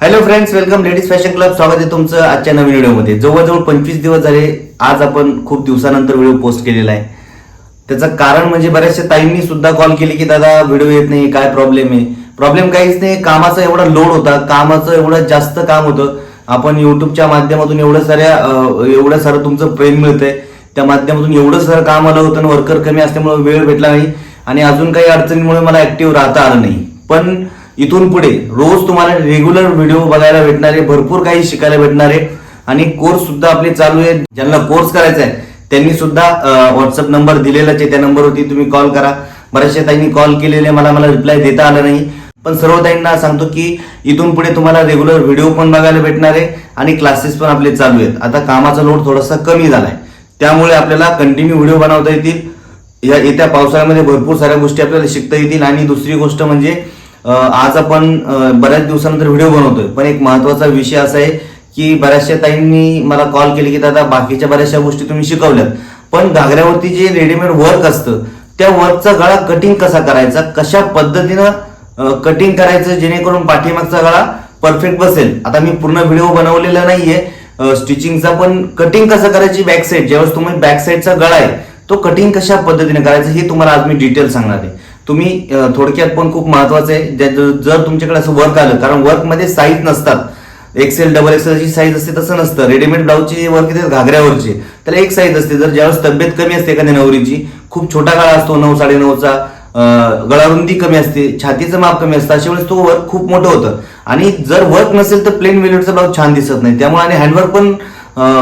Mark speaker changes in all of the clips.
Speaker 1: Hello friends welcome ladies fashion club स्वागत आहे तुमचं आजच्या नवीन व्हिडिओमध्ये. जवळजवळ पंचवीस दिवस झाले आज आपण खूप दिवसानंतर व्हिडिओ पोस्ट केलेला आहे. त्याचं कारण म्हणजे बऱ्याचशा ताईंनी सुद्धा कॉल केली की दादा व्हिडिओ येत नाही काय प्रॉब्लेम आहे? प्रॉब्लेम काहीच नाही कामाचा एवढा लोड होता कामाचं एवढं जास्त काम होतं. आपण युट्यूबच्या माध्यमातून एवढं साऱ्या एवढं सारं तुमचं प्रेम मिळतंय. त्या माध्यमातून एवढं सारं काम आलं होतं वर्कर कमी असल्यामुळे वेळ भेटला नाही. आणि अजून काही अडचणीमुळे मला ऍक्टिव्ह राहता आलं नाही. पण इथून पुढे रोज तुम्हाला रेग्युलर व्हिडिओ बघायला भेटणारे भरपूर काही शिकायला भेटणारे आणि कोर्स सुद्धा आपले चालू आहेत. ज्यांना कोर्स करायचा आहे त्यांनी सुद्धा व्हॉट्सअप नंबर दिलेलाच आहे. त्या नंबरवरती तुम्ही कॉल करा. बऱ्याचशा ताईंनी कॉल केलेले मला मला रिप्लाय देता आला नाही. पण सर्व ताईंना सांगतो की इथून पुढे तुम्हाला रेग्युलर व्हिडिओ पण बघायला भेटणार आहे आणि क्लासेस पण आपले चालू आहेत. आता कामाचा लोड थोडासा कमी झालाय. त्यामुळे आपल्याला कंटिन्यू व्हिडिओ बनवता येतील. या येत्या पावसाळ्यामध्ये भरपूर साऱ्या गोष्टी आपल्याला शिकता येतील. आणि दुसरी गोष्ट म्हणजे आज आपण बऱ्याच दिवसानंतर व्हिडिओ बनवतोय. पण एक महत्त्वाचा विषय असा आहे की बऱ्याचशा ताईंनी मला कॉल केली की दादा बाकीच्या बऱ्याचशा गोष्टी तुम्ही शिकवल्यात. पण घागऱ्यावरती जे रेडीमेड वर्क असतं त्या वर्कचा गळा कटिंग कसा करायचा? कशा पद्धतीनं कटिंग करायचं जेणेकरून पाठीमागचा गळा परफेक्ट बसेल? आता मी पूर्ण व्हिडिओ बनवलेला नाहीये. स्टिचिंगचा पण कटिंग कसं करायची? बॅक साईड ज्यावेळेस तुम्ही बॅक साईडचा गळा आहे तो कटिंग कशा पद्धतीने करायचं हे तुम्हाला आज मी डिटेल सांगणार आहे. तुम्ही थोडक्यात पण खूप महत्वाचं आहे. ज्या- जर तुमच्याकडे असं वर्क आलं कारण वर्कमध्ये साईज नसतात. एक्सेल डबल एक्सेलची साईज असते तसं नसतं. रेडीमेड ब्लाऊजची वर्क येते घागऱ्यावरची. त्याला एक साईज असते. जर ज्यावेळेस तब्येत कमी असते एखाद्या नवरीची खूप छोटा गळा असतो नऊ साडे नऊचा गळारुंदी कमी असते छातीचं माप कमी असतं अशा वेळेस तो वर्क खूप मोठं होतं. आणि जर वर्क नसेल तर प्लेन वेल्युटचा ब्लाऊज छान दिसत नाही. त्यामुळे आणि हँडवर्क पण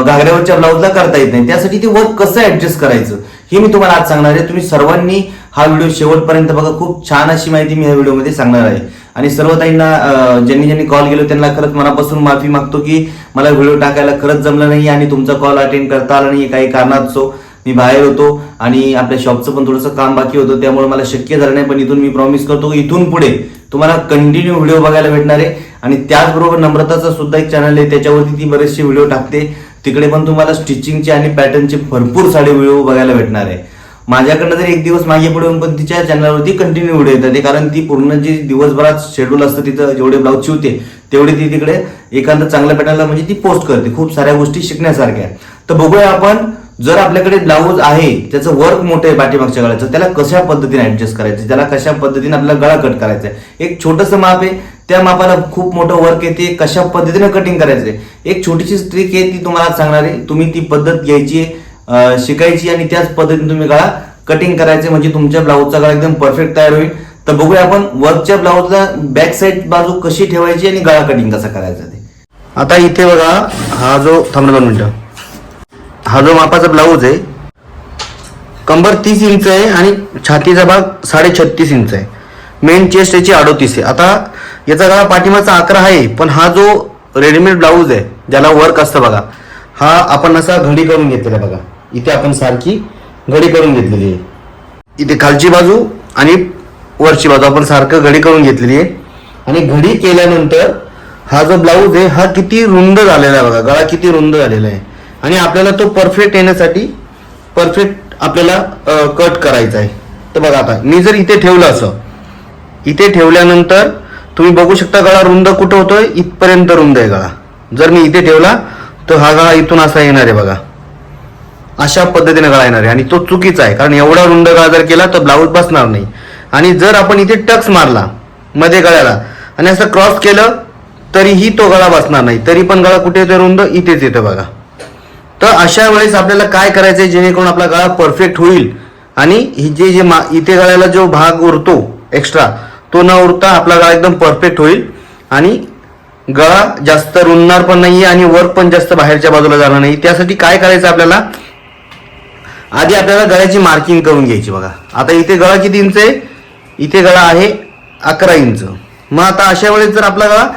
Speaker 1: घागऱ्यावरच्या ब्लाऊजला करता येत नाही. त्यासाठी ते वर्क कसं ऍडजस्ट करायचं? हे मी तुम्हाला आज सांगणार आहे. तुम्ही सर्वांनी हा व्हिडिओ शेवटपर्यंत बघा. खूप छान अशी माहिती मी या व्हिडिओमध्ये सांगणार आहे. आणि सर्व ताईंना ज्यांनी ज्यांनी कॉल केलो त्यांना खरंच मनापासून माफी मागतो की मला व्हिडिओ टाकायला खरंच जमलं नाही आणि तुमचा कॉल अटेंड करता आला नाही काही कारणास्तव मी बाहेर होतो. आणि आपल्या शॉपचं पण थोडंसं काम बाकी होतं त्यामुळे मला शक्य झालं नाही. पण इथून मी प्रॉमिस करतो की इथून पुढे तुम्हाला कंटिन्यू व्हिडिओ बघायला भेटणार आहे. आणि त्याचबरोबर नम्रताचा सुद्धा एक चॅनल आहे त्याच्यावरती ती बरेचसे व्हिडिओ टाकते. तिकडे पण तुम्हाला स्टिचिंगचे आणि पॅटर्नचे भरपूर सारे व्हिडिओ बघायला भेटणार आहे. माझ्याकडनं जर एक दिवस मागे पुढे पण तिच्या चॅनलवरती कंटिन्यू व्हिडिओ येतात. ते कारण ती पूर्ण जी दिवसभरात शेड्यूल असतं तिथं जेवढे ब्लाऊज शिवते तेवढे ती तिकडे एखादं चांगल्या पॅटर्नला म्हणजे ती पोस्ट करते. खूप साऱ्या गोष्टी शिकण्यासारख्या तर बघूया आपण जर आपल्याकडे ब्लाऊज आहे त्याचं वर्क मोठं आहे पाठीमागच्या गळ्याचं त्याला कशा पद्धतीने ऍडजस्ट करायचं? त्याला कशा पद्धतीने आपल्याला गळा कट करायचा आहे एक छोटंसं माप आहे त्या मापाला खूप मोठं वर्क आहे ते कशा पद्धतीने कटिंग करायचं आहे एक छोटीशी ट्रिक आहे ती तुम्हाला सांगणार आहे. तुम्ही ती पद्धत घ्यायची आहे. शिकायची आणि त्याच पद्धतीने तुम्ही गळा कटिंग करायचे म्हणजे तुमच्या ब्लाऊजचा गळा एकदम परफेक्ट तयार होईल. तर बघूया आपण वर्कच्या ब्लाऊजला बॅक साईड बाजू कशी ठेवायची आणि गळा कटिंग कसा करायचा ते. आता इथे बघा हा जो थांबला दोन मिनिटं. हा जो मापाचा ब्लाऊज आहे कंबर तीस इंच आहे आणि छातीचा भाग साडे छत्तीस इंच आहे. मेन चेस्ट याची अडोतीस आहे. आता याचा गळा पाठीमागचा अकरा आहे पण हा जो रेडीमेड ब्लाऊज आहे ज्याला वर्क असतं बघा हा आपण असा घडी करून घेतलेला बघा. इथे आपण सारखी घडी करून घेतलेली आहे. इथे खालची बाजू आणि वरची बाजू आपण सारखं घडी करून घेतलेली आहे. आणि घडी केल्यानंतर हा जो ब्लाऊज आहे हा किती रुंद झालेला आहे बघा. गळा किती रुंद झालेला आहे. आणि आपल्याला तो परफेक्ट येण्यासाठी परफेक्ट आपल्याला कट करायचा आहे. तर बघा आता मी जर इथे ठेवलं असं इथे ठेवल्यानंतर तुम्ही बघू शकता गळा रुंद कुठं होतोय? इथपर्यंत रुंद आहे गळा. जर मी इथे ठेवला तर हा गळा इथून असा येणार आहे बघा. अशा पद्धतीने गळा येणार आहे. आणि तो चुकीचा आहे. कारण एवढा रुंद गळा जर केला तर ब्लाऊज बसणार नाही. आणि जर आपण इथे टक्स मारला मध्ये गळ्याला आणि असं क्रॉस केलं तरीही तो गळा बसणार नाही. तरी पण गळा कुठे येतो रुंद? इथेच येतो बघा. तर अशा वेळेस आपल्याला काय करायचंय? जेणेकरून आपला गळा परफेक्ट होईल. आणि ही जे जे मा इथे गळ्याला जो भाग उरतो एक्स्ट्रा तो न उरता आपला गळा एकदम परफेक्ट होईल. आणि गळा जास्त रुंदणार पण नाही आणि वर्क पण जास्त बाहेरच्या बाजूला जाणार नाही. त्यासाठी काय करायचं आपल्याला? आधी आपल्याला गळ्याची मार्किंग करून घ्यायची बघा. आता इथे गळा किती इंच आहे? इथे गळा आहे अकरा इंच. मग आता अशा वेळेस जर आपला गळा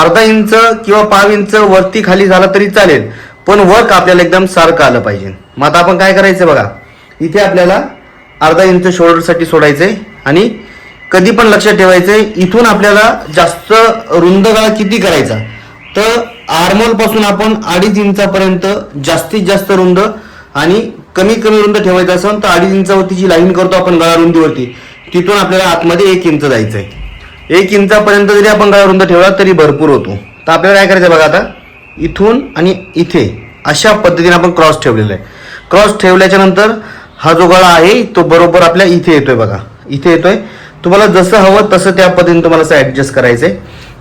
Speaker 1: अर्धा इंच किंवा पाव इंच वरती खाली झाला तरी चालेल. पण वर्क आपल्याला एकदम सारखं आलं पाहिजे. मग आता आपण काय करायचं बघा. इथे आपल्याला अर्धा इंच शोल्डरसाठी सोडायचंय. आणि कधी पण लक्षात ठेवायचंय इथून आपल्याला जास्त रुंद गळा किती करायचा? तर आर्मोलपासून आपण अडीच इंचापर्यंत जास्तीत जास्त रुंद आणि कमी कमी रुंद ठेवायचं असेल तर अडीच इंचावरती जी लाईन करतो आपण गळा रुंदीवरती तिथून आपल्याला आतमध्ये एक इंच जायचं आहे एक इंचापर्यंत जरी आपण गळा रुंद ठेवला तरी भरपूर होतो. तर आपल्याला काय करायचं बघा आता इथून आणि इथे अशा पद्धतीने आपण क्रॉस ठेवलेला आहे. क्रॉस ठेवल्याच्या नंतर हा जो गळा आहे तो बरोबर आपल्या इथे येतोय बघा. इथे येतोय. तुम्हाला जसं हवं तसं त्या पद्धतीने तुम्हाला असं ऍडजस्ट करायचंय.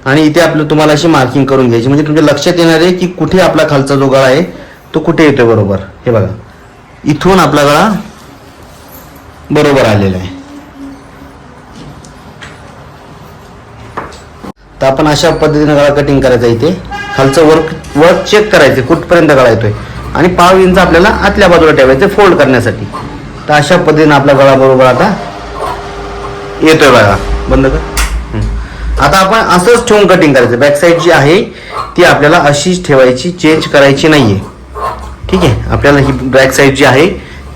Speaker 1: आणि इथे आपलं तुम्हाला अशी मार्किंग करून घ्यायची. म्हणजे तुमच्या लक्षात येणार आहे की कुठे आपला खालचा जो गळा आहे तो कुठे येतोय बरोबर. हे बघा. इथून आपला गळा बरोबर आलेला आहे. तर आपण अशा पद्धतीने गळा कटिंग करायचा इथे. खालचं वर्क वर्क चेक करायचं कुठपर्यंत गळा येतोय. आणि पाव इंच आपल्याला आतल्या बाजूला ठेवायचं फोल्ड करण्यासाठी. तर अशा पद्धतीने आपला गळा बरोबर आता येतोय बघा. बंद कर. आता आपण असंच ठेवून कटिंग करायचं. बॅक साईड जी आहे ती आपल्याला अशीच ठेवायची चेंज करायची नाहीये. ठीक आहे. आपल्याला ही बॅक साईड जी आहे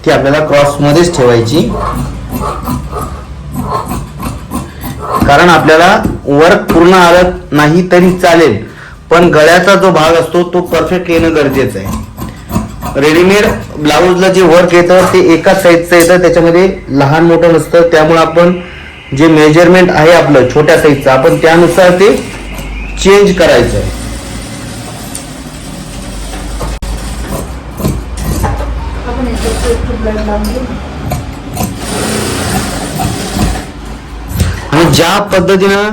Speaker 1: ती आपल्याला क्रॉसमध्येच ठेवायची. कारण आपल्याला वर्क पूर्ण आलं नाही तरी चालेल पण गळ्याचा जो भाग असतो तो परफेक्ट येणं गरजेचं आहे. रेडीमेड ब्लाऊजला जे वर्क येतं ते एकाच साईजचं येतं त्याच्यामध्ये लहान मोठं नसतं. त्यामुळे आपण जे मेजरमेंट आहे आपलं छोट्या साईजचं आपण त्यानुसार ते चेंज करायचं आहे
Speaker 2: आपण याच्यात एक ट्यूबलाईट लावून घेऊ ना.
Speaker 1: आणि ज्या पद्धतीनं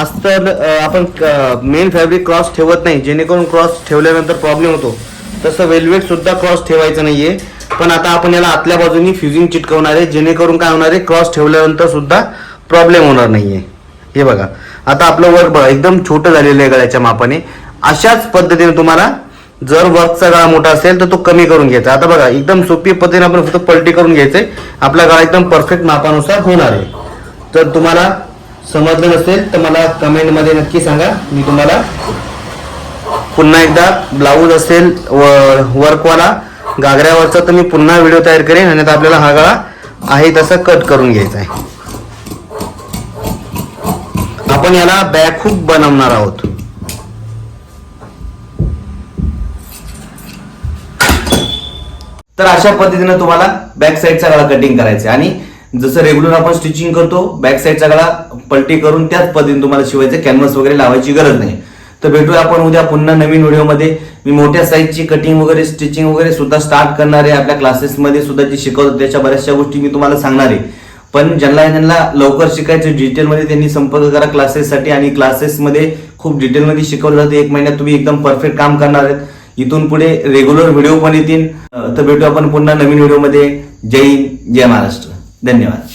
Speaker 1: अस्तर आपण मेन फॅब्रिक क्रॉस ठेवत नाही जेणेकरून क्रॉस ठेवल्यानंतर प्रॉब्लेम होतो तसं वेल्वेट सुद्धा क्रॉस ठेवायचं नाहीये. पण आता आपण याला आतल्या बाजूनी फ्युजिंग चिटकवणार आहे जेणेकरून काय होणार आहे क्रॉस ठेवल्यानंतर सुद्धा प्रॉब्लेम होणार नाहीये. हे बघा. आता आपलं वर्क बघा एकदम छोटं झालेलं आहे गळ्याच्या मापाने. अशाच पद्धतीने तुम्हाला जर वर्कचा गाळा मोठा असेल तर तो कमी करून घ्यायचा. आता बघा एकदम सोपी पद्धतीने आपण फक्त पलटी करून घ्यायचे. आपला गाळा एकदम परफेक्ट मापानुसार होणार आहे. तर तुम्हाला समजलं नसेल तर मला कमेंटमध्ये नक्की सांगा. मी तुम्हाला पुन्हा एकदा ब्लाऊज असेल व वर्कवाला घागऱ्यावरचा तर मी पुन्हा व्हिडिओ तयार करेन. आणि आपल्याला हा गळा आहे तसा कट करून घ्यायचा आहे. आपण याला बॅकहूक बनवणार आहोत. तर अशा पद्धतीने तुम्हाला बॅक साईडचा गळा कटिंग करायचा आहे. आणि जसं रेग्युलर आपण स्टिचिंग करतो बॅक साईडचा गळा पलटी करून त्याच पद्धतीने तुम्हाला शिवायचं कॅनव्हास वगैरे लावायची गरज नाही. तर भेटूया आपण उद्या पुन्हा नवीन व्हिडिओमध्ये. मी मोठ्या साईजची कटिंग वगैरे स्टिचिंग वगैरे सुद्धा स्टार्ट करणार आहे. आपल्या क्लासेसमध्ये सुद्धा जे शिकवतो त्याच्या बऱ्याचशा गोष्टी मी तुम्हाला सांगणार आहे. पण ज्यांना ज्यांना लवकर शिकायचं डिटेलमध्ये त्यांनी संपर्क करा क्लासेससाठी आणि क्लासेसमध्ये खूप डिटेलमध्ये शिकवलं जाते. एक महिन्यात तुम्ही एकदम परफेक्ट काम करणार आहेत. इथून पुढे रेग्युलर व्हिडिओ पण येतील. तर भेटू आपण पुन्हा नवीन व्हिडिओमध्ये जय हिंद जय महाराष्ट्र. धन्यवाद.